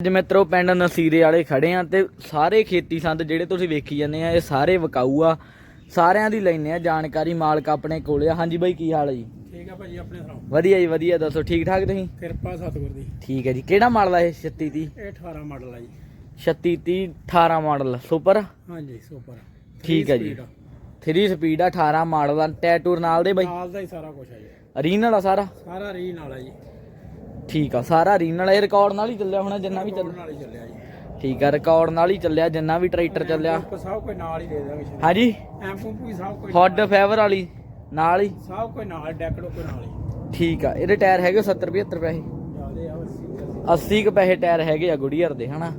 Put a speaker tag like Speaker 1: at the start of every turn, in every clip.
Speaker 1: ਅੱਜ ਮਿੱਤਰੋ ਪਿੰਡ ਨਸੀਰੇ ਵਾਲੇ ਖੜੇ ਆ ਤੇ ਸਾਰੇ ਖੇਤੀ ਸੰਦ ਜਿਹੜੇ ਤੁਸੀਂ ਵੇਖੀ ਜਾਂਦੇ ਆ ਇਹ ਸਾਰੇ ਵਿਕਾਊ ਆ ਸਾਰਿਆਂ ਦੀ ਲੈਣੇ ਆ ਜਾਣਕਾਰੀ ਮਾਲਕ ਆਪਣੇ ਕੋਲੇ ਆ। ਹਾਂਜੀ ਬਾਈ ਕੀ ਹਾਲ ਹੈ ਜੀ?
Speaker 2: ਠੀਕ ਆ ਭਾਜੀ ਆਪਣੇ ਸੁਣਾਓ?
Speaker 1: ਵਧੀਆ ਜੀ ਵਧੀਆ। ਦੱਸੋ ਠੀਕ ਠਾਕ ਤੁਸੀਂ?
Speaker 2: ਕਿਰਪਾ ਸਤਿਗੁਰ ਦੀ।
Speaker 1: ਠੀਕ ਹੈ ਜੀ। ਕਿਹੜਾ ਮਾਡਲ ਆ ਇਹ 3630
Speaker 2: ਇਹ 18 ਮਾਡਲ ਆ ਜੀ।
Speaker 1: 3630 18 ਮਾਡਲ। ਸੁਪਰ?
Speaker 2: ਹਾਂਜੀ ਸੁਪਰ।
Speaker 1: ਠੀਕ ਹੈ ਜੀ। 3 ਸਪੀਡ ਆ 18 ਮਾਡਲ ਆ ਟੈਟੂਰ ਨਾਲ ਦੇ ਬਾਈ?
Speaker 2: ਨਾਲ ਦਾ ਹੀ ਸਾਰਾ ਕੁਝ ਆ ਜੀ।
Speaker 1: ਰੀਨਲ ਆ ਸਾਰਾ?
Speaker 2: ਸਾਰਾ ਰੀ ਨਾਲ ਆ ਜੀ।
Speaker 1: ਠੀਕ ਆ ਸਾਰਾ ਰੀਨਲ ਇਹ ਰਿਕਾਰਡ ਨਾਲ ਹੀ ਚੱਲਿਆ ਹੋਣਾ ਜਿੰਨਾ ਵੀ ਚੱਲਿਆ
Speaker 2: ਨਾਲ ਹੀ ਚੱਲਿਆ ਜੀ।
Speaker 1: ਠੀਕ ਆ ਰਿਕਾਰਡ ਨਾਲ ਹੀ ਚੱਲਿਆ ਜਿੰਨਾ ਵੀ ਟਰੈਕਟਰ ਚੱਲਿਆ।
Speaker 2: ਸਭ ਕੋਈ ਨਾਲ ਹੀ ਦੇ ਦਾਂਗੇ
Speaker 1: ਹਾਂਜੀ?
Speaker 2: ਐਂਪ ਵੀ ਸਭ ਕੋਈ
Speaker 1: ਹੌਡ ਫੇਵਰ ਵਾਲੀ ਨਾਲ ਹੀ?
Speaker 2: ਸਭ ਕੋਈ ਨਾਲ ਡੈਕੜੋ ਕੋਈ ਨਾਲ ਹੀ।
Speaker 1: ਠੀਕ ਆ ਇਹਦੇ ਟਾਇਰ ਹੈਗੇ 70 75 ਪੈਸੇ?
Speaker 2: ਜਿਆਦੇ ਆ 80
Speaker 1: 80 ਕ ਪੈਸੇ ਟਾਇਰ ਹੈਗੇ ਆ ਗੁੜੀਅਰ ਦੇ ਹਨਾ?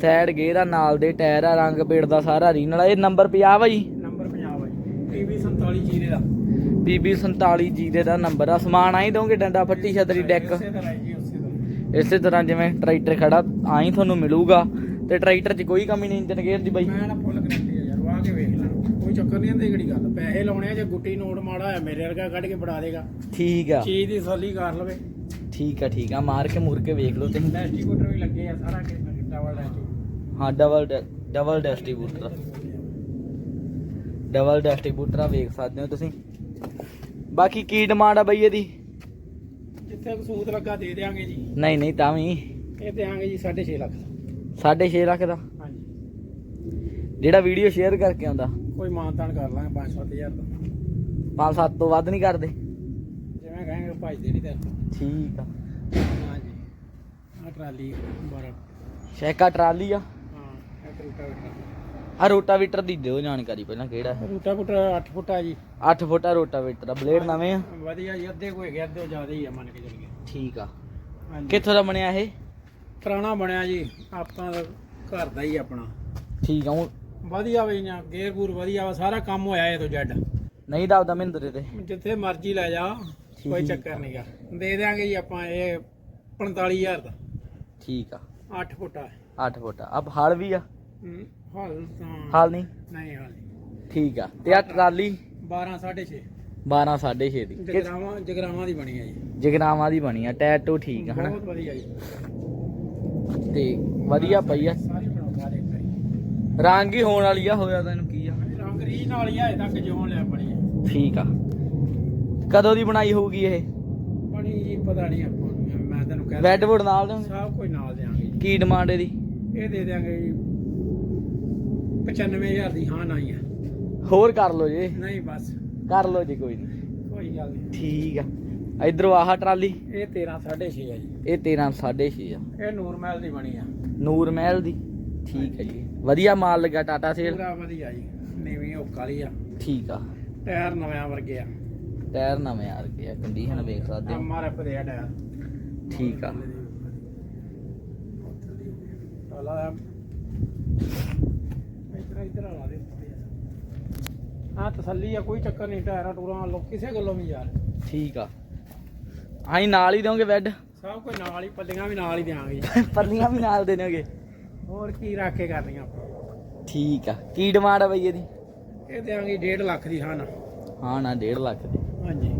Speaker 1: ਸਾਈਡ ਗੇਅਰ ਆ ਨਾਲ ਦੇ ਟਾਇਰ ਆ ਰੰਗ ਪੇੜ ਦਾ ਸਾਰਾ ਰੀਨਲ ਆ ਇਹ ਨੰਬਰ 50 ਆ ਜੀ
Speaker 2: ਨੰਬਰ 50 ਆ ਜੀ ਟੀਵੀ 47 ਜੀਰੇ ਦਾ।
Speaker 1: PB 47 ਜੀ ਦੇ ਦਾ ਨੰਬਰ ਆ। ਸਮਾਨ ਆਈ ਦੋਗੇ ਡੰਡਾ ਫੱਟੀ ਛਤਰੀ ਡੈਕ।
Speaker 2: ਇਸੇ ਤਰ੍ਹਾਂ
Speaker 1: ਜਿਵੇਂ ਟਰੈਕਟਰ ਖੜਾ ਆਈ ਤੁਹਾਨੂੰ ਮਿਲੂਗਾ। ਤੇ ਟਰੈਕਟਰ 'ਚ ਕੋਈ ਕਮੀ ਨਹੀਂ ਇੰਜਨ ਗੇਅਰ ਦੀ ਬਾਈ।
Speaker 2: ਮੈਂ ਨਾ ਫੁੱਲ ਗਰੰਟੀ ਆ ਯਾਰ ਵਾਹ ਕੇ ਵੇਖ ਲੈਣਾ ਕੋਈ ਚੱਕਰ ਨਹੀਂ ਹੁੰਦੀ ਕਿਹੜੀ ਗੱਲ। ਪੈਸੇ ਲਾਉਣੇ ਆ ਜੇ ਗੁੱਟੀ ਨੋਟ ਮਾੜਾ ਹੋਇਆ ਮੇਰੇ ਵਰਗਾ ਕੱਢ ਕੇ ਫੜਾ ਦੇਗਾ।
Speaker 1: ਠੀਕ ਆ।
Speaker 2: ਚੀਜ਼ ਦੀ ਸੋਲੀ ਕਰ ਲਵੇ।
Speaker 1: ਠੀਕ ਆ ਠੀਕ ਆ। ਮਾਰ ਕੇ ਮੁਰ ਕੇ ਵੇਖ ਲਓ ਤੁਸੀਂ।
Speaker 2: ਡੈਸਟੀਬਿਊਟਰ ਵੀ ਲੱਗੇ ਆ ਸਾਰਾ ਕਿ ਡਬਲ ਡੈਸਟੀਬਿਊਟਰ
Speaker 1: ਹਾਂ double double distributor double distributor ਵੇਖ ਸਕਦੇ ਹੋ ਤੁਸੀਂ। ਬਾਕੀ ਕੀ ਡਿਮਾਂਡ ਆ ਬਈ ਇਹਦੀ?
Speaker 2: ਜਿੱਥੇ ਕਸੂਤ ਲੱਗਾ ਦੇ ਦੇਾਂਗੇ ਜੀ।
Speaker 1: ਨਹੀਂ ਨਹੀਂ ਤਾਂ ਵੀ।
Speaker 2: ਇਹ ਦੇਾਂਗੇ ਜੀ 6.5 ਲੱਖ ਦਾ।
Speaker 1: 6.5 ਲੱਖ ਦਾ?
Speaker 2: ਹਾਂਜੀ।
Speaker 1: ਜਿਹੜਾ ਵੀਡੀਓ ਸ਼ੇਅਰ ਕਰਕੇ ਆਉਂਦਾ?
Speaker 2: ਕੋਈ ਮਾਨਤਾਨ ਕਰ ਲਾਂਗੇ 5-7000 ਦਾ।
Speaker 1: 5-7 ਤੋਂ ਵੱਧ ਨਹੀਂ ਕਰਦੇ?
Speaker 2: ਜਿਵੇਂ ਕਹਾਂਗੇ ਭਜਦੇ ਨਹੀਂ ਤੇਰੇ ਤੋਂ।
Speaker 1: ਠੀਕ ਆ।
Speaker 2: ਹਾਂਜੀ। ਆ ਟਰਾਲੀ 12
Speaker 1: ਸ਼ੈਕਾ ਟਰਾਲੀ ਆ?
Speaker 2: ਹਾਂ ਇਹ ਰੂਟਾ ਵੀਟਰ
Speaker 1: ਆ ਰੋਟਾਵੀਟਰ ਦੀ ਦਿਓ ਜਾਣਕਾਰੀ ਪਹਿਲਾਂ ਕਿਹੜਾ ਹੈ।
Speaker 2: ਰੂਟਾ ਵੀਟਰ 8 ਫੁੱਟ ਆ ਜੀ।
Speaker 1: 8 ਫੁੱਟਾ ਰੋਟਾਵੀਟਰ ਆ ਬਲੇਡ ਨਵੇਂ ਆ?
Speaker 2: ਵਧੀਆ ਜੀ ਅੱਧੇ ਕੋਈ ਹੈਗੇ ਅੱਧੇ ਜ਼ਿਆਦਾ ਹੀ ਆ ਮੰਨ ਕੇ ਚੱਲੀਏ।
Speaker 1: ਠੀਕ ਆ।
Speaker 2: ਹਾਂਜੀ।
Speaker 1: ਕਿੱਥੋਂ ਦਾ ਬਣਿਆ ਇਹ?
Speaker 2: ਪੁਰਾਣਾ ਬਣਿਆ ਜੀ ਆਪਾਂ ਦਾ ਘਰ ਦਾ ਹੀ ਆਪਣਾ।
Speaker 1: ਠੀਕ ਆ ਹੁਣ
Speaker 2: ਵਧੀਆ ਬਈ ਨਾ ਗੇਅਰ ਗੂਰ ਵਧੀਆ ਵਾ ਸਾਰਾ ਕੰਮ ਹੋਇਆ ਇਹ ਤੋਂ ਜੱਡ।
Speaker 1: ਨਹੀਂ ਦੱਬਦਾ ਮਹਿੰਦਰੇ ਤੇ।
Speaker 2: ਜਿੱਥੇ ਮਰਜ਼ੀ ਲੈ ਜਾ ਕੋਈ
Speaker 1: ਠੀਕ।
Speaker 2: ਚੱਕਰ ਨਹੀਂਗਾ ਦੇ ਦਿਆਂਗੇ ਜੀ ਆਪਾਂ ਇਹ 45000 ਦਾ।
Speaker 1: ਠੀਕ ਆ।
Speaker 2: 8 ਫੁੱਟਾ ਹੈ
Speaker 1: 8 ਫੁੱਟਾ ਅਬ ਹਲ ਵੀ ਆ?
Speaker 2: ਹਮ, ਹਾਲ ਤਾਂ
Speaker 1: ਹਲ ਨਹੀਂ?
Speaker 2: ਨਹੀਂ ਹਾਲ
Speaker 1: ਠੀਕ ਆ। ਤੇ ਆ ਟਰਾਲੀ?
Speaker 2: 12 6.5
Speaker 1: 12 6.5 ਦੀ।
Speaker 2: ਜਗਰਾਵਾਂ ਜਗਰਾਵਾਂ ਦੀ ਬਣੀ ਹੈ ਜੀ।
Speaker 1: ਜਗਰਾਵਾਂ ਦੀ ਬਣੀ ਆ। ਟੈਟੂ ਠੀਕ ਆ ਹਨਾ?
Speaker 2: ਬਹੁਤ ਵਧੀਆ ਜੀ।
Speaker 1: ਤੇ ਵਧੀਆ ਪਈ ਆ। ਰੰਗ ਹੀ ਹੋਣ ਵਾਲੀ ਆ ਹੋਇਆ ਤੈਨੂੰ ਕੀ ਆ?
Speaker 2: ਰੰਗ ਰੀ ਨਾਲ ਹੀ ਆਏ ਤੱਕ ਜਿਉਂ ਲਿਆ ਬਣੀ
Speaker 1: ਠੀਕ ਆ। ਕਦੋਂ ਦੀ ਬਣਾਈ ਹੋਊਗੀ ਇਹ?
Speaker 2: ਬਣੀ ਜੀ ਪਤਾ ਨਹੀਂ ਆਪਾਂ ਨੂੰ, ਮੈਂ ਤੈਨੂੰ ਕਹਿ
Speaker 1: ਵੈਡਵੁੱਡ ਨਾਲ ਦੇ
Speaker 2: ਸਭ ਕੋਈ ਨਾਲ ਦੇਾਂਗੇ
Speaker 1: ਕੀ ਡਿਮਾਂਡ ਇਹਦੀ?
Speaker 2: ਇਹ ਦੇ ਦਿਆਂਗੇ ਜੀ 95000 ਦੀ ਹਾਂ ਨਹੀਂ ਆ।
Speaker 1: ਹੋਰ ਕਰ ਲਓ ਜੀ।
Speaker 2: ਨਹੀਂ ਬਸ।
Speaker 1: ਕਰ ਲਓ ਜੀ ਕੋਈ ਨਹੀਂ।
Speaker 2: ਕੋਈ ਗੱਲ ਨਹੀਂ।
Speaker 1: ਠੀਕ ਆ। ਇਧਰੋਂ ਆਹ ਟਰਾਲੀ।
Speaker 2: ਇਹ 13 6.5 ਆ ਜੀ।
Speaker 1: ਇਹ 13 6.5 ਆ।
Speaker 2: ਇਹ ਨੂਰ ਮਹਿਲ ਦੀ ਬਣੀ ਆ।
Speaker 1: ਨੂਰ ਮਹਿਲ ਦੀ। ਠੀਕ ਹੈ ਜੀ। ਵਧੀਆ ਮਾਲ ਲੱਗਾ ਟਾਟਾ ਸੇਲ।
Speaker 2: ਪੂਰਾ ਵਧੀਆ ਜੀ। ਨੀਵੀਂ ਉਹ ਕਾਲੀ ਆ।
Speaker 1: ਠੀਕ ਆ।
Speaker 2: ਟਾਇਰ ਨਵੇਂ ਵਰਗੇ ਆ।
Speaker 1: ਟਾਇਰ ਨਵੇਂ ਆ। ਗਏ ਆ ਕੰਡੀਸ਼ਨ ਵੇਖ ਸਕਦੇ ਹੋ।
Speaker 2: ਐਮਆਰਐਫ ਦੇ ਆ ਟਾਇਰ।
Speaker 1: ਠੀਕ ਆ।
Speaker 2: ਆਲਾ ਇਧਰ ਇਧਰ ਆ ਦੇ ਹਾਂ ਤਸੱਲੀ ਆ ਕੋਈ ਚੱਕਰ ਨਹੀਂ ਟਾਇਰਾਂ ਟੂਰਾਂ ਲੋ ਕਿਸੇ ਗੱਲੋਂ ਵੀ ਯਾਰ।
Speaker 1: ਠੀਕ ਆ। ਆਈ ਨਾਲ ਹੀ ਦੋਗੇ ਬੈੱਡ
Speaker 2: ਸਭ ਕੋਈ ਨਾਲ ਹੀ ਪੱਲੀਆਂ ਵੀ ਨਾਲ ਹੀ ਦਿਆਂਗੇ। ਜੀ
Speaker 1: ਪਰਲੀਆਂ ਵੀ ਨਾਲ ਦੇ ਦੇਣਗੇ।
Speaker 2: ਹੋਰ ਕੀ ਰੱਖ ਕੇ ਕਰਨੀਆਂ ਆਪਾਂ।
Speaker 1: ਠੀਕ ਆ। ਕੀ ਡਿਮਾਂਡ ਆ ਬਈ ਇਹਦੀ?
Speaker 2: ਇਹ 1.5 ਲੱਖ ਦੀ ਹਾਂ ਨਾ
Speaker 1: ਹਾਂ ਨਾ 1.5 ਲੱਖ ਦੀ।
Speaker 2: ਹਾਂਜੀ।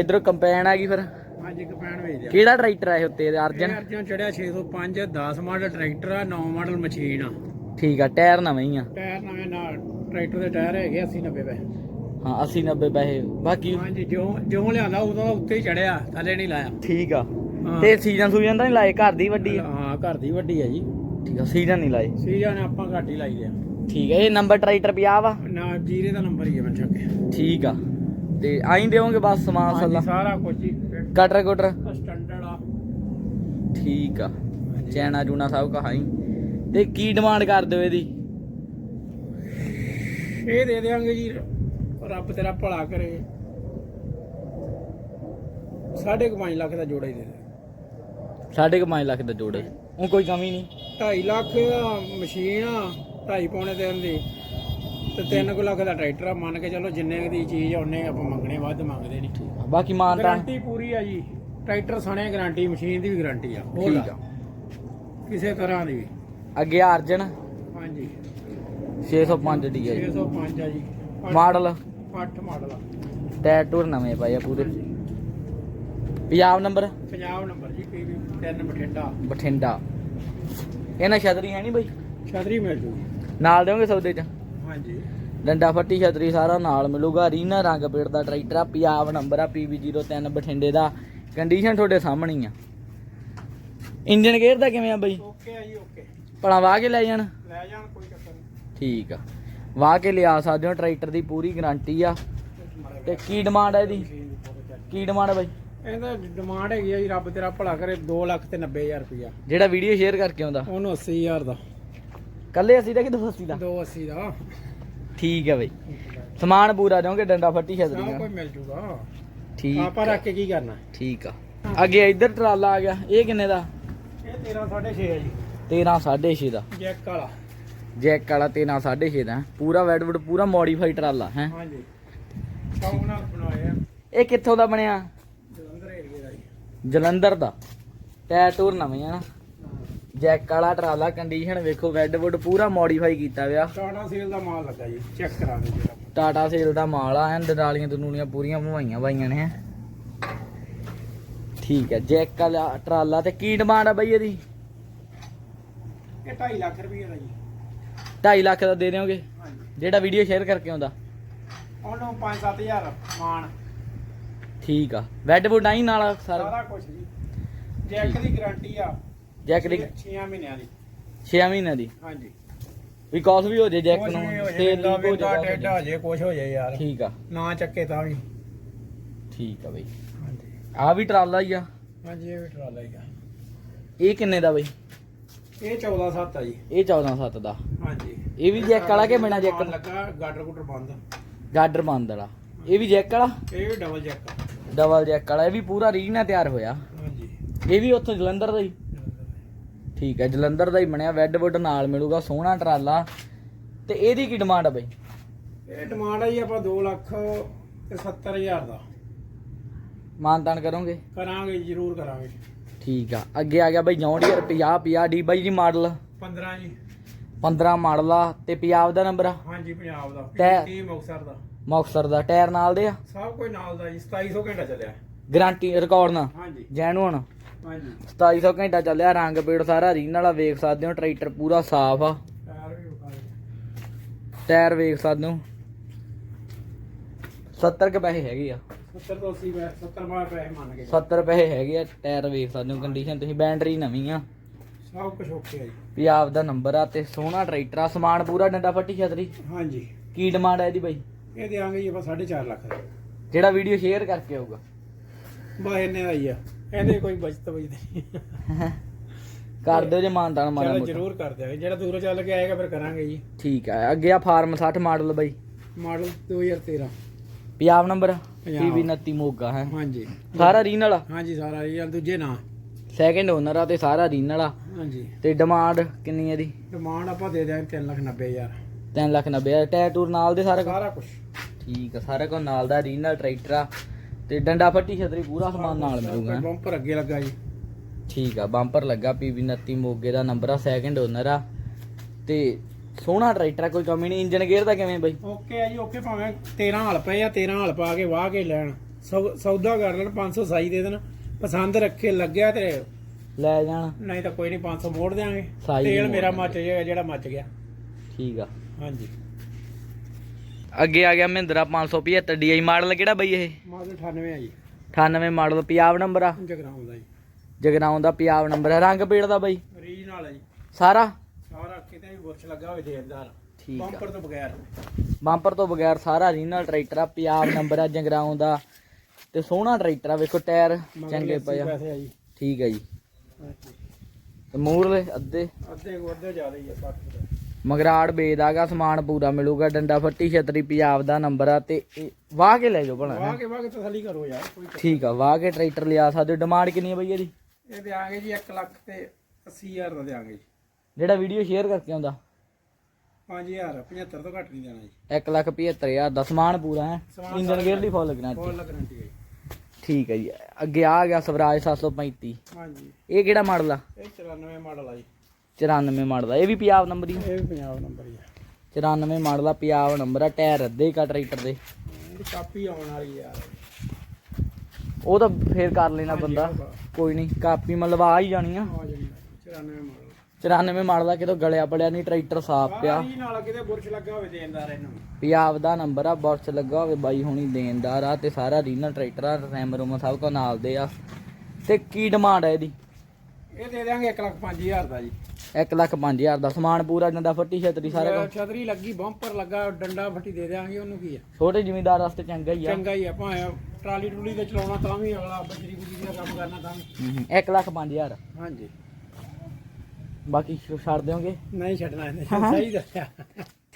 Speaker 1: ਇਧਰੋਂ ਕੰਪੈਨ ਆ ਗਈ ਫਿਰ?
Speaker 2: ਹਾਂਜੀ ਕਪੈਣ ਵੇਚ ਦਿਆ
Speaker 1: ਕਿਹੜਾ ਟਰੈਕਟਰ ਆ ਇਹ ਉੱਤੇ ਅਰਜਨ?
Speaker 2: ਅਰਜਨ ਚੜਿਆ 605 10 ਮਾਡਲ ਟਰੈਕਟਰ ਆ 9 ਮਾਡਲ ਮਸ਼ੀਨ ਆ।
Speaker 1: ਠੀਕ ਆ ਟਾਇਰ ਨਵੇਂ ਹੀ ਆ।
Speaker 2: ਟਾਇਰ ਨਵੇਂ ਨਾਲ ਟਰੈਕਟਰ ਦੇ ਟਾਇਰ ਹੈਗੇ 80 90 ਪੈ
Speaker 1: ਹਾਂ 80 90 ਪੈਸੇ। ਬਾਕੀ
Speaker 2: ਹਾਂਜੀ ਜਿਉਂ ਜਿਉਂ ਲਿਆਂਦਾ ਉਦੋਂ ਦਾ ਉੱਤੇ ਹੀ ਚੜਿਆ ਥੱਲੇ ਨਹੀਂ ਲਾਇਆ।
Speaker 1: ਠੀਕ ਆ।
Speaker 2: ਹਾਂ।
Speaker 1: ਤੇ ਸੀਜ਼ਨ ਸੂਜਨ ਤਾਂ ਨਹੀਂ ਲਾਏ ਘਰ ਦੀ ਵੱਡੀ ਆ?
Speaker 2: ਹਾਂ ਘਰ ਦੀ ਵੱਡੀ ਆ ਜੀ।
Speaker 1: ਠੀਕ ਆ ਸੀਜ਼ਨ ਨਹੀਂ ਲਾਏ।
Speaker 2: ਸੀਜਨ ਆਪਾਂ ਘੱਟ ਹੀ ਲਾਈ ਦੇ ਆ।
Speaker 1: ਠੀਕ ਆ ਇਹ ਨੰਬਰ ਟਰੈਕਟਰ 50 ਵਾ?
Speaker 2: ਨਾ ਜੀਰੇ ਦਾ ਨੰਬਰ ਹੀ ਹੈ ਮੈਂ ਚੱਕਿਆ
Speaker 1: ਠੀਕ ਆ। ਤੇ ਆਈ ਦੇਵੋਗੇ ਬਸ ਸਮਾਨ ਸੱਲਾ?
Speaker 2: ਸਾਰਾ ਕੁਝ ਹੀ।
Speaker 1: ਕਟਰ ਕੁਟਰ?
Speaker 2: ਸਟੈਂਡਰਡ ਆ।
Speaker 1: ਠੀਕ ਆ। ਚੈਨਾ ਚੂਨਾ ਸਭ ਕਹਾਈ ਤੇ ਕੀ ਡਿਮਾਂਡ ਕਰ ਦਿਓ ਇਹਦੀ?
Speaker 2: ਇਹ ਦੇ ਦੇਾਂਗੇ ਜੀ ਰੱਬ ਤੇਰਾ ਭਲਾ ਕਰੇ। ਸਾਢੇ ਕੁ ਪੰਜ ਲੱਖ ਦਾ ਜੋੜਾ ਹੀ ਦੇ ਦੇ।
Speaker 1: ਸਾਢੇ ਕੁ ਪੰਜ ਲੱਖ ਦਾ ਜੋੜੇ ਉਹ ਕੋਈ ਕਮੀ ਨਹੀਂ।
Speaker 2: 2.5 ਲੱਖ ਮਸ਼ੀਨ ਆ 2.5 ਪੌਣੇ ਦਿਨ ਦੀ। ਤੇ 3 ਕੁ ਲੱਖ ਦਾ ਟਰੈਕਟਰ ਆ ਮੰਨ ਕੇ ਚਲੋ ਜਿੰਨੇ ਦੀ ਚੀਜ਼ ਆ ਉਹਨੇ ਆਪਾਂ ਮੰਗਣੇ ਵੱਧ ਮੰਗਦੇ ਨਹੀਂ।
Speaker 1: ਬਾਕੀ ਮਾਨ ਤਾਂ
Speaker 2: ਗਾਰੰਟੀ ਪੂਰੀ ਆ ਜੀ। ਟਰੈਕਟਰ ਸਣੇ ਗਾਰੰਟੀ ਮਸ਼ੀਨ ਦੀ ਵੀ ਗਾਰੰਟੀ ਆ।
Speaker 1: ਆ।
Speaker 2: ਕਿਸੇ ਤਰ੍ਹਾਂ ਦੀ ਵੀ।
Speaker 1: ਅੱਗੇ ਅਰਜਨ।
Speaker 2: ਹਾਂਜੀ।
Speaker 1: 605 ਡੀ ਜੀ
Speaker 2: 605 ਆ ਜੀ।
Speaker 1: ਮਾਡਲ।
Speaker 2: 8 ਮਾਡਲ ਆ।
Speaker 1: ਟਾਇਰ ਟੂਰ ਨਵੇਂ ਪਏ ਆ ਪੂਰੇ। ਪੰਜਾਬ ਨੰਬਰ?
Speaker 2: ਪੰਜਾਬ ਨੰਬਰ ਜੀ ਪੀਵੀ 3 ਬਠਿੰਡਾ।
Speaker 1: ਬਠਿੰਡਾ। ਇਹਨਾਂ ਛਤਰੀ ਹੈ ਨਹੀਂ ਬਈ?
Speaker 2: ਛਤਰੀ ਮਿਲ ਜੂਗੀ
Speaker 1: ਨਾਲ ਦੇਵੋਗੇ ਸੌਦੇ ਚ?
Speaker 2: ਹਾਂਜੀ।
Speaker 1: ਡੰਡਾ ਫੱਟੀ ਛਤਰੀ ਸਾਰਾ ਨਾਲ ਮਿਲੂਗਾ। ਰੀਨਾ ਰੰਗ ਪੇੜ ਦਾ ਟਰੈਕਟਰ ਆ। ਪੰਜਾਬ ਨੰਬਰ ਆ PB03 ਬਠਿੰਡੇ ਦਾ। ਕੰਡੀਸ਼ਨ ਤੁਹਾਡੇ ਸਾਹਮਣੇ ਹੀ ਆ। ਇੰਜਨ ਗੇਅਰ ਦਾ ਕਿਵੇਂ ਆ ਬਈ? ਭਲਾ ਵਾਹ ਕੇ ਲੈ ਜਾਣ?
Speaker 2: ਲੈ ਜਾਣ ਕੋਈ ਚੱਕਰ ਨਹੀਂ।
Speaker 1: ਠੀਕ ਆ। ਵਾਹ ਕੇ ਲਿਆ ਸਕਦੇ ਹੋ ਟਰੈਕਟਰ ਦੀ ਪੂਰੀ ਗਾਰੰਟੀ ਆ। ਤੇ ਕੀ ਡਿਮਾਂਡ ਆ ਇਹਦੀ? ਕੀ ਡਿਮਾਂਡ ਆ ਬਈ?
Speaker 2: ਇਹਦਾ ਡਿਮਾਂਡ ਹੈਗੀ ਆ ਜੀ ਰੱਬ ਤੇਰਾ ਭਲਾ ਕਰੇ 2 ਲੱਖ ਤੇ 90000 ਰੁਪਇਆ
Speaker 1: ਜਿਹੜਾ ਵੀਡੀਓ ਸ਼ੇਅਰ ਕਰਕੇ ਆਉਂਦਾ।
Speaker 2: ਉਹਨੂੰ 80000 ਦਾ।
Speaker 1: ਕੱਲੇ ਅਸੀਂ ਦਾ ਕਿ 280 ਦਾ?
Speaker 2: 280 ਦਾ।
Speaker 1: ਠੀਕ ਆ ਬਈ। ਸਮਾਨ ਪੂਰਾ ਜਾਓਗੇ ਡੰਡਾ ਫੱਟੀ
Speaker 2: ਸਭ
Speaker 1: ਛਤਰੀ
Speaker 2: ਕੋਈ ਮਿਲ ਜੂਗਾ।
Speaker 1: ਠੀਕ
Speaker 2: ਆਪਾਂ ਰੱਖ ਕੇ ਕੀ ਕਰਨਾ?
Speaker 1: ਠੀਕ ਆ। ਅੱਗੇ ਇੱਧਰ ਟਰਾਲਾ ਆ ਗਿਆ ਇਹ ਕਿੰਨੇ ਦਾ?
Speaker 2: ਇਹ 13 6.5 ਆ ਜੀ।
Speaker 1: 13 6.5 ਦਾ।
Speaker 2: ਜੈਕ ਵਾਲਾ।
Speaker 1: ਜੈਕ ਵਾਲਾ 13 6.5 ਦਾ ਪੂਰਾ ਵੈਡਵੁੱਡ ਪੂਰਾ ਮੋਡੀਫਾਈਡ ਟਰਾਲਾ ਹੈ?
Speaker 2: ਹਾਂਜੀ। ਸ਼ੌਂਕ ਨਾਲ ਬਣਾਏ ਆ
Speaker 1: ਇਹ ਕਿੱਥੋਂ ਦਾ ਬਣਿਆ?
Speaker 2: ਜਲੰਧਰ ਏਰੀਆ ਦਾ ਜੀ।
Speaker 1: ਜਲੰਧਰ ਦਾ। ਟਾਇਰ ਟੂਰ ਨਵੇਂ ਆ ਜੈਕ ਵਾਲਾ ਟਰਾਲਾ ਕੰਡੀਸ਼ਨ ਵੇਖੋ ਵੈਡਵੁੱਡ ਪੂਰਾ ਮੋਡੀਫਾਈ ਕੀਤਾ ਵਿਆ
Speaker 2: ਟਾਟਾ ਸੇਲ ਦਾ ਮਾਲ ਲੱਗਾ ਜੀ ਚੈੱਕ ਕਰਾਂਗੇ ਜਿਹੜਾ
Speaker 1: ਟਾਟਾ ਸੇਲ ਦਾ ਮਾਲ ਆ ਐਨ ਦਰਾਲੀਆਂ ਦਨੂਲੀਆਂ ਪੂਰੀਆਂ ਭਵਾਈਆਂ ਬਾਈਆਂ ਨੇ। ਠੀਕ ਹੈ ਜੈਕ ਵਾਲਾ ਟਰਾਲਾ ਤੇ ਕੀ ਡਿਮਾਂਡ ਆ ਬਈ ਇਹਦੀ?
Speaker 2: ਇਹ 2.5 ਲੱਖ ਰੁਪਏ ਦਾ ਜੀ।
Speaker 1: 2.5 ਲੱਖ ਦਾ ਦੇ ਦਿਓਗੇ?
Speaker 2: ਹਾਂਜੀ।
Speaker 1: ਜਿਹੜਾ ਵੀਡੀਓ ਸ਼ੇਅਰ ਕਰਕੇ ਆਉਂਦਾ।
Speaker 2: ਉਹਨੂੰ 5-7000 ਮਾਨ
Speaker 1: ਠੀਕ ਆ। ਵੈਡਵੁੱਡ ਆਈ ਨਾਲ ਸਾਰਾ
Speaker 2: ਸਾਰਾ ਕੁਝ ਜੀ। ਜੈਕ ਦੀ ਗਾਰੰਟੀ ਆ
Speaker 1: ਜੈਕ ਦੀ
Speaker 2: 6 ਮਹੀਨਿਆਂ ਦੀ।
Speaker 1: 6 ਮਹੀਨਿਆਂ ਦੀ।
Speaker 2: ਹਾਂਜੀ।
Speaker 1: ਵੀ ਕਾਸ ਵੀ ਹੋ ਜੇ ਜੈਕ
Speaker 2: ਕੁਛ
Speaker 1: ਨੂੰ
Speaker 2: ਵੀ ਹੋ
Speaker 1: ਲੀਕ ਹੋ ਜੇ
Speaker 2: ਟੇਡਾ ਹੋ ਜੇ। ਕੁਝ ਹੋ ਜੇ ਯਾਰ।
Speaker 1: ਠੀਕ ਆ।
Speaker 2: ਨਾ ਚੱਕੇ ਤਾਂ ਵੀ।
Speaker 1: ਠੀਕ ਆ ਬਈ।
Speaker 2: ਹਾਂਜੀ।
Speaker 1: ਆ ਵੀ ਟਰਾਲਾ ਹੀ ਆ।
Speaker 2: ਹਾਂਜੀ ਇਹ ਵੀ ਟਰਾਲਾ ਹੀ ਆ।
Speaker 1: ਇਹ ਕਿੰਨੇ ਦਾ ਬਈ?
Speaker 2: ਇਹ 14 7 ਆ ਜੀ।
Speaker 1: ਇਹ 14 7 ਦਾ।
Speaker 2: ਹਾਂਜੀ।
Speaker 1: ਇਹ ਵੀ ਜੈਕ ਵਾਲਾ ਕਿ ਬਿਨਾ ਜੈਕ
Speaker 2: ਮਾਲ ਲੱਗਾ ਗਾਡਰ ਗੁੱਟਰ ਬੰਦ।
Speaker 1: ਗਾਡਰ ਬੰਦ ਵਾਲਾ। ਇਹ ਵੀ ਜੈਕ ਵਾਲਾ?
Speaker 2: ਇਹ ਵੀ ਡਬਲ ਜੈਕ ਆ।
Speaker 1: ਡਬਲ ਜੈਕ ਵਾਲਾ। ਇਹ ਵੀ ਪੂਰਾ ਰੀਜ ਨਾਲ ਤਿਆਰ ਹੋਇਆ।
Speaker 2: ਹਾਂਜੀ।
Speaker 1: ਇਹ ਵੀ ਉੱਥੋਂ ਜਲੰਧਰ ਦਾ ਹੀ। ਠੀਕ ਹੈ ਜਲੰਧਰ ਦਾ ਹੀ ਬਣਿਆ। ਵੈਡਵੁੱਡ ਨਾਲ ਮਿਲੂਗਾ ਸੋਹਣਾ ਟਰਾਲਾ। ਤੇ ਇਹਦੀ ਕੀ ਡਿਮਾਂਡ ਆ ਬਈ?
Speaker 2: ਇਹ ਡਿਮਾਂਡ ਆ ਜੀ ਆਪਾਂ 2 ਲੱਖ ਤੇ 70000 ਦਾ।
Speaker 1: ਮਾਨਤਾਨ ਕਰੋਗੇ?
Speaker 2: ਕਰਾਂਗੇ ਜੀ, ਜ਼ਰੂਰ ਕਰਾਂਗੇ।
Speaker 1: ਠੀਕ ਆ। ਅੱਗੇ ਆ ਗਿਆ ਬਈ ਜੌਂਡੀਅਰ 50 50 ਡੀ ਬਾਈ ਜੀ ਮਾਡਲ।
Speaker 2: 15 ਜੀ।
Speaker 1: 15 ਮਾਡਲ ਆ ਤੇ ਪੰਜਾਬ ਦਾ ਨੰਬਰ ਆ?
Speaker 2: ਹਾਂਜੀ ਪੰਜਾਬ ਦਾ।
Speaker 1: ਟੈ-
Speaker 2: ਪੀਟੀ ਮੁਕਤਸਰ ਦਾ।
Speaker 1: ਮੁਕਤਸਰ ਦਾ। ਟਾਇਰ ਨਾਲ ਦੇ ਆ?
Speaker 2: ਸਭ ਕੋਈ ਨਾਲ ਦਾ ਜੀ 2700 ਘੰਟਾ ਚੱਲਿਆ।
Speaker 1: ਗਾਰੰਟੀ ਰਿਕਾਰਡ ਨਾ
Speaker 2: ਹਾਂਜੀ।
Speaker 1: ਜੈਨੂਨ
Speaker 2: ਹਾਂਜੀ।
Speaker 1: 2700 ਘੰਟਾ ਚੱਲਿਆ ਰੰਗ ਪੇੜ ਸਾਰਾ ਰੀਨ ਵਾਲਾ ਵੇਖ ਸਕਦੇ ਹੋ ਟਰੈਕਟਰ ਪੂਰਾ ਸਾਫ਼ ਆ।
Speaker 2: ਟਾਇਰ ਵੇਖ
Speaker 1: ਸਕਦੇ ਹੋ। 70 ਕੇ ਪੈਸੇ ਹੈਗੇ ਆ।
Speaker 2: 70 ਤੋਂ 80 ਪੈ 70 ਮਾਰ ਪੈਸੇ ਮੰਨ ਕੇ
Speaker 1: 70 ਪੈਸੇ ਹੈਗੇ ਆ ਟਾਇਰ ਵੇਖ ਸਕਦੇ ਹੋ ਕੰਡੀਸ਼ਨ ਤੁਸੀਂ ਬੈਟਰੀ ਨਵੀਂ ਆ।
Speaker 2: ਸਭ ਕੁਝ ਓਕੇ ਆ ਜੀ।
Speaker 1: ਪੰਜਾਬ ਦਾ ਨੰਬਰ ਆ ਤੇ ਸੋਹਣਾ ਟਰੈਕਟਰ ਆ ਸਮਾਨ ਪੂਰਾ ਡੰਡਾ ਫੱਟੀ ਛਤਰੀ।
Speaker 2: ਹਾਂਜੀ।
Speaker 1: ਕੀ ਡਿਮਾਂਡ ਹੈ ਇਹਦੀ ਬਾਈ?
Speaker 2: ਇਹ ਦੇਾਂਗੇ ਜੀ ਆਪਾਂ 4.5 ਲੱਖ ਦਾ।
Speaker 1: ਜਿਹੜਾ ਵੀਡੀਓ ਸ਼ੇਅਰ ਕਰਕੇ ਆਊਗਾ।
Speaker 2: ਬਾ ਦਾ ਹੀ ਆ। ਇਹਦੇ ਕੋਈ ਬਚਤ ਨਹੀਂ।
Speaker 1: ਕਰ ਦਿਓ ਜੇ ਮਾਨਤਾਨ ਮਾੜਾ
Speaker 2: ਚਲੋ ਜ਼ਰੂਰ ਕਰ ਦਿਆਂਗੇ। ਜਿਹੜਾ ਦੂਰੋਂ ਚੱਲ ਕੇ ਆਏਗਾ ਫਿਰ ਕਰਾਂਗੇ ਜੀ।
Speaker 1: ਠੀਕ ਆ ਅੱਗੇ ਆ ਫਾਰਮ 60 ਮਾਡਲ ਬਾਈ।
Speaker 2: Model 2013
Speaker 1: Punjab number?
Speaker 2: Punjab.
Speaker 1: PB 29 Moga ਹੈ?
Speaker 2: ਹਾਂਜੀ।
Speaker 1: ਸਾਰਾ ਰੀਨ ਵਾਲਾ?
Speaker 2: ਹਾਂਜੀ ਸਾਰਾ ਇਹ ਦੂਜੇ ਨਾਂ।
Speaker 1: ਸੈਕਿੰਡ ਓਨਰ ਆ ਤੇ ਸਾਰਾ ਰੀਨ ਵਾਲਾ।
Speaker 2: ਹਾਂਜੀ।
Speaker 1: ਤੇ ਡਿਮਾਂਡ ਕਿੰਨੀ ਹੈ ਦੀ
Speaker 2: ਡਿਮਾਂਡ ਆਪਾਂ ਦੇ ਦਿਆਂਗੇ 3 ਲੱਖ 90 ਹਜ਼ਾਰ।
Speaker 1: 3 ਲੱਖ 90 ਹਜ਼ਾਰ। ਟਾਇਰ ਟੂਰ ਨਾਲ ਦੇ ਸਾਰਾ ਕੁਛ?
Speaker 2: ਸਾਰਾ ਕੁਝ
Speaker 1: ਠੀਕ ਆ ਸਾਰਾ ਕੁਝ ਨਾਲ ਦਾ ਰੀਨ ਨਾਲ ਟਰੈਕਟਰ ਆ। ਤੇ ਡੰਡਾ ਫੱਟੀ ਛਤਰੀ ਪੂਰਾ ਸਮਾਨ ਨਾਲ ਮਿਲੂਗਾ
Speaker 2: ਬੰਪਰ ਅੱਗੇ ਲੱਗਾ ਜੀ।
Speaker 1: ਠੀਕ ਆ ਬੰਪਰ ਲੱਗਾ PB 29 ਮੋਗੇ ਦਾ ਨੰਬਰ ਆ ਸੈਕਿੰਡ ਓਨਰ ਆ। ਤੇ ਸੋਹਣਾ ਟਰੈਕਟਰ ਆ ਕੋਈ ਕਮੀ ਨਹੀਂ ਇੰਜਨ ਗੇਅਰ ਦਾ ਕਿਵੇਂ ਬਾਈ?
Speaker 2: ਓਕੇ ਆ ਜੀ ਓਕੇ ਭਾਵੇਂ 13 ਹਲ ਪਏ ਆ 13 ਹਲ ਪਾ ਕੇ ਵਾਹ ਕੇ ਲੈਣ। ਸੌ- ਸੌਦਾ ਕਰ ਲੈਣ 500 ਸਾਈ ਦੇ ਦੇਣ। ਪਸੰਦ ਰੱਖੇ ਲੱਗਿਆ ਤੇ
Speaker 1: ਲੈ ਜਾਣ।
Speaker 2: ਨਹੀਂ ਤਾਂ ਕੋਈ ਨਹੀਂ 500 ਮੋੜ
Speaker 1: ਸਾਈ ਵੀ
Speaker 2: ਤੇਲ ਮੇਰਾ
Speaker 1: ਦਿਆਂਗੇ।
Speaker 2: ਮੱਚ ਜਾਏਗਾ ਜਿਹੜਾ ਮੱਚ ਗਿਆ।
Speaker 1: ਠੀਕ ਆ।
Speaker 2: ਹਾਂਜੀ।
Speaker 1: ਅੱਗੇ ਆ ਗਿਆ ਮਹਿੰਦਰਾ 575 DI ਮਾਡਲ ਕਿਹੜਾ ਬਈ ਇਹ?
Speaker 2: ਮਾਡਲ 98 ਆ ਜੀ।
Speaker 1: 98 ਮਾਡਲ ਪੰਜਾਬ ਨੰਬਰ ਆ?
Speaker 2: ਜਗਰਾਉਂ ਦਾ ਜੀ।
Speaker 1: ਜਗਰਾਉਂ ਦਾ ਪੰਜਾਬ ਨੰਬਰ ਆ। ਰੰਗ ਪੇੜ ਦਾ ਬਾਈ?
Speaker 2: ਰੀਜਨਲ ਆ ਜੀ।
Speaker 1: ਸਾਰਾ?
Speaker 2: ਸਾਰਾ ਕਿਤੇ ਵੀ ਬੁਰਸ਼ ਲੱਗਾ ਹੋਵੇ ਦੇਵਦਾਰ
Speaker 1: ਠੀਕ ਆ।
Speaker 2: ਬੰਪਰ ਤੋਂ ਬਗੈਰ।
Speaker 1: ਬੰਪਰ ਤੋਂ ਬਗੈਰ ਸਾਰਾ ਰੀਨਲ ਟਰੈਕਟਰ ਆ ਪੰਜਾਬ ਨੰਬਰ ਆ ਜਗਰਾਉਂ ਦਾ। ਤੇ ਸੋਹਣਾ ਟਰੈਕਟਰ ਆ ਵੇਖੋ ਟਾਇਰ ਚੰਗੇ ਪਏ ਆ।
Speaker 2: ਪੈਸੇ ਆ ਜੀ।
Speaker 1: ਠੀਕ ਆ ਜੀ। ਤੇ ਮੂਰਲੇ ਅੱਧੇ।
Speaker 2: ਅੱਧੇ ਅੱਧੇ ਜ਼ਿਆਦਾ ਹੀ ਆ 60 ਦਾ
Speaker 1: ਮਗਰਾੜ ਬੇਦਾਗਾ ਸਮਾਨ ਪੂਰਾ ਮਿਲੂਗਾ ਡੰਡਾ ਫੱਟੀ ਛਤਰੀ ਪੰਜਾਬ ਦਾ ਨੰਬਰ ਆ ਤੇ ਇਹ ਵਾਹ ਕੇ ਲੈ ਜਾਓ ਭਲਾ
Speaker 2: ਵਾਹ ਕੇ ਵਾਹ ਕੇ ਤਸੱਲੀ ਕਰੋ ਯਾਰ ਕੋਈ
Speaker 1: ਠੀਕ ਆ ਵਾਹ ਕੇ ਟਰੈਕਟਰ ਲਿਆ ਸਕਦੇ ਡਿਮਾਂਡ ਕਿੰਨੀ ਹੈ ਬਈ ਇਹਦੀ।
Speaker 2: ਇਹ ਦਿਆਂਗੇ ਜੀ 1 ਲੱਖ ਤੇ 80000 ਦਾ ਦਿਆਂਗੇ ਜੀ।
Speaker 1: ਜਿਹੜਾ ਵੀਡੀਓ ਸ਼ੇਅਰ ਕਰਕੇ ਆਉਂਦਾ?
Speaker 2: 5000 75 ਤੋਂ ਘੱਟ ਨਹੀਂ ਦੇਣਾ ਜੀ।
Speaker 1: 1 ਲੱਖ 75000 ਦਾ ਸਮਾਨ ਪੂਰਾ ਹੈ?
Speaker 2: ਸਮਾਨ
Speaker 1: ਇੰਜਨ
Speaker 2: ਸਾਰਾ
Speaker 1: ਗੇਅਰ ਦੀ ਫੁੱਲ ਗਰੰਟੀ
Speaker 2: ਫੁੱਲ ਗਾਰੰਟੀ ਹੈ ਜੀ।
Speaker 1: ਠੀਕ ਹੈ ਜੀ। ਅੱਗੇ ਆ ਗਿਆ ਸਵਰਾਜ 735
Speaker 2: ਹਾਂਜੀ।
Speaker 1: ਇਹ ਕਿਹੜਾ ਮਾਡਲ ਆ?
Speaker 2: ਇਹ 94 ਮਾਡਲ ਆ ਜੀ।
Speaker 1: 94 ਮਾਡਲ ਆ। ਇਹ ਵੀ ਪੰਜਾਬ ਨੰਬਰ ਹੀ
Speaker 2: ਇਹ ਵੀ ਪੰਜਾਬ ਨੰਬਰ ਹੀ ਆ।
Speaker 1: 94 ਮਾਡਲ ਆ ਪੰਜਾਬ ਨੰਬਰ ਆ ਟਾਇਰ ਅੱਧੇ ਕਾ ਟਰੈਕਟਰ ਦੇ।
Speaker 2: ਇਹਦੀ ਕਾਪੀ ਆਉਣ ਵਾਲੀ ਯਾਰ
Speaker 1: ਉਹ ਤਾਂ ਫੇਰ ਕਰ ਲੈਣਾ ਬੰਦਾ। ਕੋਈ ਨਹੀਂ ਕਾਪੀ ਮਤਲਬ ਆ ਹੀ ਜਾਣੀ ਆ।
Speaker 2: ਆ ਜਿਹੜੀ 94 ਮਾਡਲ
Speaker 1: 94 ਮਾਡਲ ਦਾ ਕਿਤੋਂ ਗਲਿਆ ਪੜਿਆ ਨਹੀਂ ਟਰੈਕਟਰ ਸਾਫ਼ ਪਿਆ।
Speaker 2: ਆਹ ਨਾਲ ਕਿਤੇ ਬੁਰਸ਼ ਲੱਗਾ ਹੋਵੇ ਦੇਣਦਾਰ ਇਹਨੂੰ।
Speaker 1: ਪੰਜਾਬ ਦਾ ਨੰਬਰ ਆ ਬਰਸ ਲੱਗਾ ਹੋਵੇ ਬਾਈ ਹੁਣੀ ਦੇਣਦਾਰ ਆ ਤੇ ਸਾਰਾ ਰੀਨਲ ਟਰੈਕਟਰ ਆ ਰੈਮ ਰੂਮ ਸਭ ਕੋ ਨਾਲ ਦੇ ਆ। ਤੇ ਕੀ ਡਿਮਾਂਡ ਹੈ ਇਹਦੀ?
Speaker 2: ਇਹ ਦੇ ਦਿਆਂਗੇ 1 ਲੱਖ 5000 ਦਾ ਜੀ।
Speaker 1: 1 ਲੱਖ 5000 ਦਾ। ਸਮਾਨ ਪੂਰਾ ਜਾਂਦਾ ਫੱਟੀ ਛਤਰੀ ਸਾਰਾ ਕੁਛ।
Speaker 2: ਛਤਰੀ ਲੱਗੀ ਬੰਪਰ ਲੱਗਾ ਡੰਡਾ ਫੱਟੀ ਦੇ ਦਿਆਂਗੇ ਉਹਨੂੰ ਕੀ ਆ?
Speaker 1: ਛੋਟੇ ਜ਼ਿਮੀਂਦਾਰ ਵਾਸਤੇ ਚੰਗਾ ਹੀ ਆ।
Speaker 2: ਚੰਗਾ ਹੀ ਆ ਭਾਵੇਂ ਟਰਾਲੀ ਟਰੂਲੀ ਤੇ ਚਲਾਉਣਾ ਤਾਂ ਵੀ ਅਗਲਾ ਬਜਰੀ ਬੁਜਰੀ ਦਾ ਕੰਮ ਕਰਨਾ ਤਾਂ ਵੀ।
Speaker 1: 1 ਲੱਖ 5000
Speaker 2: ਹਾਂਜੀ।
Speaker 1: ਬਾਕੀ ਛੱਡ ਦਿਓਗੇ?
Speaker 2: ਨਹੀਂ ਛੱਡਣਾ ਇਹਨੇ। ਸਹੀ ਦੱਸਿਆ।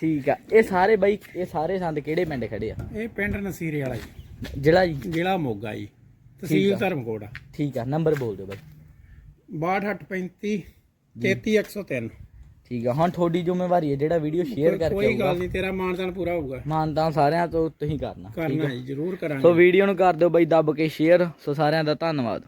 Speaker 1: ਠੀਕ ਆ। ਇਹ ਸਾਰੇ ਬਾਈ ਇਹ ਸਾਰੇ ਸੰਦ ਕਿਹੜੇ ਪਿੰਡ ਖੜੇ ਆ?
Speaker 2: ਇਹ ਪਿੰਡ ਨਸੀਰੇ ਵਾਲਾ ਜੀ।
Speaker 1: ਜ਼ਿਲ੍ਹਾ ਜੀ?
Speaker 2: ਜ਼ਿਲ੍ਹਾ ਮੋਗਾ ਜੀ। ਤਹਿਸੀਲ। ਧਰਮਕੋਟ ਆ।
Speaker 1: ਠੀਕ ਆ ਨੰਬਰ ਬੋਲ ਦਿਓ ਬਾਈ।
Speaker 2: 6235 33103
Speaker 1: ਠੀਕ ਆ ਹੁਣ ਤੁਹਾਡੀ ਜ਼ਿੰਮੇਵਾਰੀ ਹੈ ਜਿਹੜਾ ਵੀਡੀਓ ਸ਼ੇਅਰ ਕਰਕੇ
Speaker 2: ਕੋਈ ਗੱਲ ਨਹੀਂ ਤੇਰਾ ਮਾਨਦਾਨ ਪੂਰਾ ਹੋਊਗਾ।
Speaker 1: ਮਾਨਤਾ ਸਾਰਿਆਂ ਤੋਂ ਤੁਸੀਂ ਕਰਨਾ
Speaker 2: ਕਰਨਾ ਹੈ ਜ਼ਰੂਰ ਕਰਾਂਗੇ।
Speaker 1: ਸੋ ਵੀਡੀਓ ਨੂੰ ਕਰ ਦਿਓ ਬਾਈ ਦੱਬ ਕੇ ਸ਼ੇਅਰ ਸੋ ਸਾਰਿਆਂ ਦਾ ਧੰਨਵਾਦ।